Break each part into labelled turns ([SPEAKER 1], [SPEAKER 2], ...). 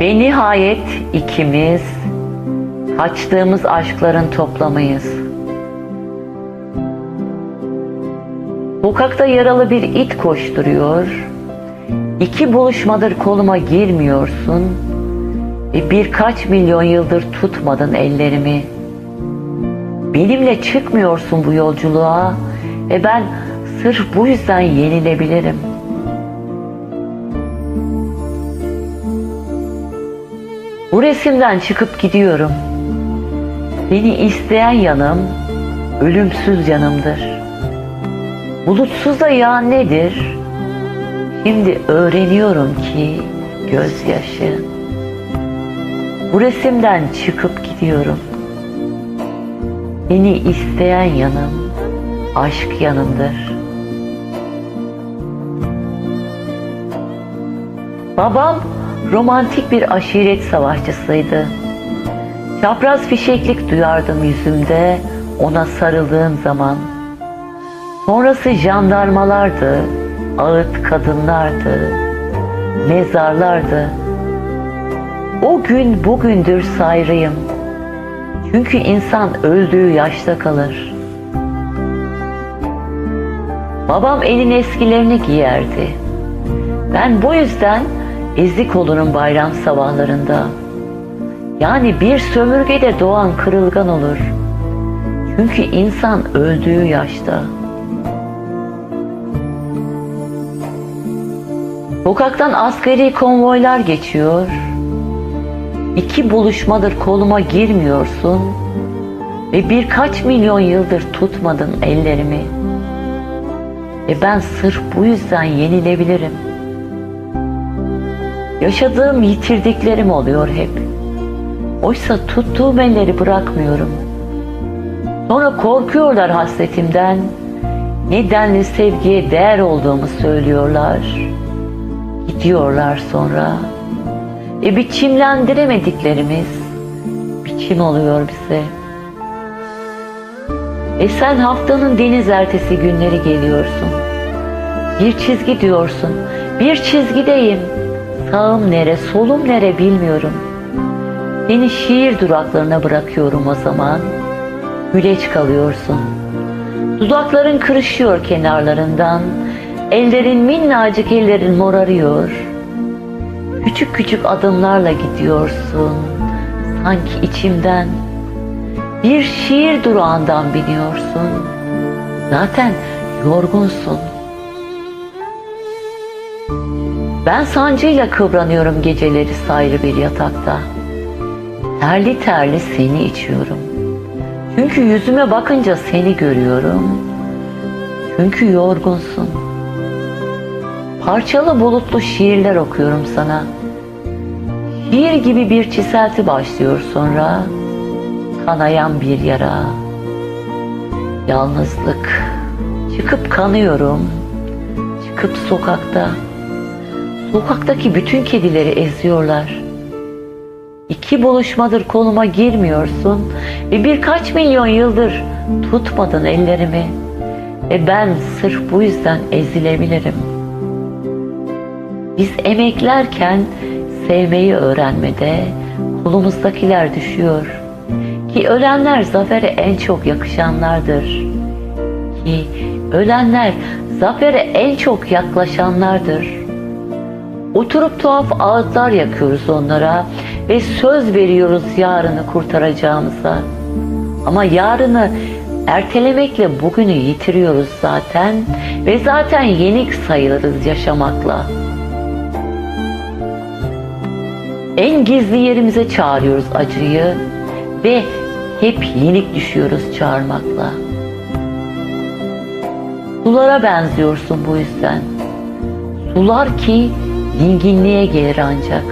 [SPEAKER 1] Ve nihayet ikimiz kaçtığımız aşkların toplamıyız. Sokakta yaralı bir it koşturuyor. İki buluşmadır koluma girmiyorsun. Ve birkaç milyon yıldır tutmadın ellerimi. Benimle çıkmıyorsun bu yolculuğa. Ve ben sırf bu yüzden yenilebilirim. Bu resimden çıkıp gidiyorum. Beni isteyen yanım ölümsüz yanımdır. Bulutsuz ya nedir? Şimdi öğreniyorum ki gözyaşı. Bu resimden çıkıp gidiyorum. Beni isteyen yanım aşk yanımdır. Babam romantik bir aşiret savaşçısıydı. Çapraz fişeklik duyardım yüzümde ona sarıldığım zaman. Sonrası jandarmalardı, ağıt kadınlardı, mezarlardı. O gün bugündür sayrıyım. Çünkü insan öldüğü yaşta kalır. Babam elin eskilerini giyerdi. Ben bu yüzden ezik olurum bayram sabahlarında. Yani bir sömürgede doğan kırılgan olur. Çünkü insan öldüğü yaşta. Sokaktan askeri konvoylar geçiyor. İki buluşmadır koluma girmiyorsun ve birkaç milyon yıldır tutmadın ellerimi. Ve ben sırf bu yüzden yenilebilirim. Yaşadığım yitirdiklerim oluyor hep. Oysa tuttuğum elleri bırakmıyorum. Sonra korkuyorlar hasretimden. Nedenli sevgiye değer olduğumu söylüyorlar. Gidiyorlar sonra. E biçimlendiremediklerimiz biçim oluyor bize. E sen haftanın deniz ertesi günleri geliyorsun. Bir çizgi diyorsun. Bir çizgideyim. Sağım nere, solum nere bilmiyorum. Seni şiir duraklarına bırakıyorum o zaman. Güleç kalıyorsun. Dudakların kırışıyor kenarlarından. Ellerin minnacık ellerin morarıyor. Küçük küçük adımlarla gidiyorsun. Sanki içimden bir şiir durağından biniyorsun. Zaten yorgunsun. Ben sancıyla kıvranıyorum geceleri sayrı bir yatakta. Terli terli seni içiyorum. Çünkü yüzüme bakınca seni görüyorum. Çünkü yorgunsun. Parçalı bulutlu şiirler okuyorum sana. Şiir gibi bir çiselti başlıyor sonra. Kanayan bir yara. Yalnızlık. Çıkıp kanıyorum. Çıkıp sokakta. Sokaktaki bütün kedileri eziyorlar. İki buluşmadır koluma girmiyorsun ve birkaç milyon yıldır tutmadın ellerimi. Ve ben sırf bu yüzden ezilebilirim. Biz emeklerken sevmeyi öğrenmede kolumuzdakiler düşüyor. Ki ölenler zafere en çok yakışanlardır. Ki ölenler zafere en çok yaklaşanlardır. Oturup tuhaf ağıtlar yakıyoruz onlara ve söz veriyoruz yarını kurtaracağımıza. Ama yarını ertelemekle bugünü yitiriyoruz zaten ve zaten yenik sayılırız yaşamakla. En gizli yerimize çağırıyoruz acıyı ve hep yenik düşüyoruz çağırmakla. Sulara benziyorsun bu yüzden. Sular ki dinginliğe gelir ancak.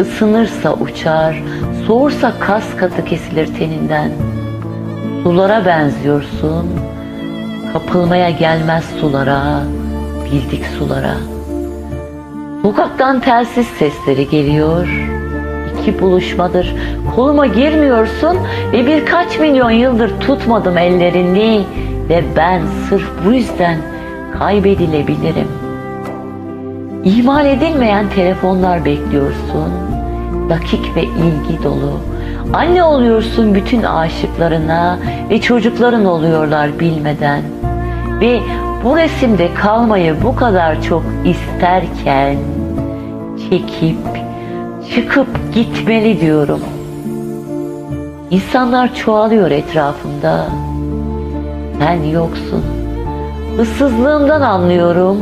[SPEAKER 1] Isınırsa uçar, soğursa kas katı kesilir teninden. Sulara benziyorsun, kapılmaya gelmez sulara, bildik sulara. Sokaktan telsiz sesleri geliyor. İki buluşmadır koluma girmiyorsun ve birkaç milyon yıldır tutmadım ellerini ve ben sırf bu yüzden kaybedilebilirim. İhmal edilmeyen telefonlar bekliyorsun. Dakik ve ilgi dolu. Anne oluyorsun bütün aşıklarına ve çocukların oluyorlar bilmeden. Ve bu resimde kalmayı bu kadar çok isterken çekip çıkıp gitmeli diyorum. İnsanlar çoğalıyor etrafımda. Sen yoksun. Issızlığımdan anlıyorum.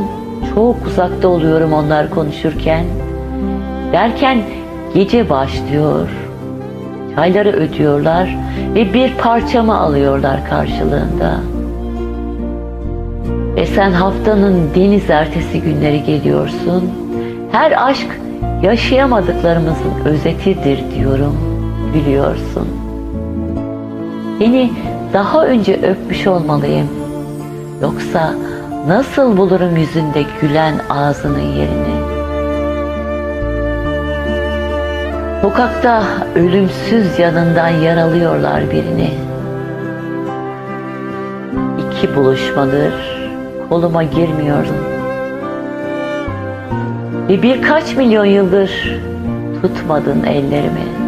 [SPEAKER 1] Çok uzakta oluyorum onlar konuşurken. Derken gece başlıyor. Çayları ödüyorlar ve bir parçamı alıyorlar karşılığında. Ve sen haftanın deniz ertesi günleri geliyorsun. Her aşk yaşayamadıklarımızın özetidir diyorum. Gülüyorsun. Seni daha önce öpmüş olmalıyım. Yoksa nasıl bulurum yüzünde gülen ağzının yerini? Sokakta ölümsüz yanından yaralıyorlar birini. İki buluşmadır koluma girmiyorum. Ve birkaç milyon yıldır tutmadın ellerimi.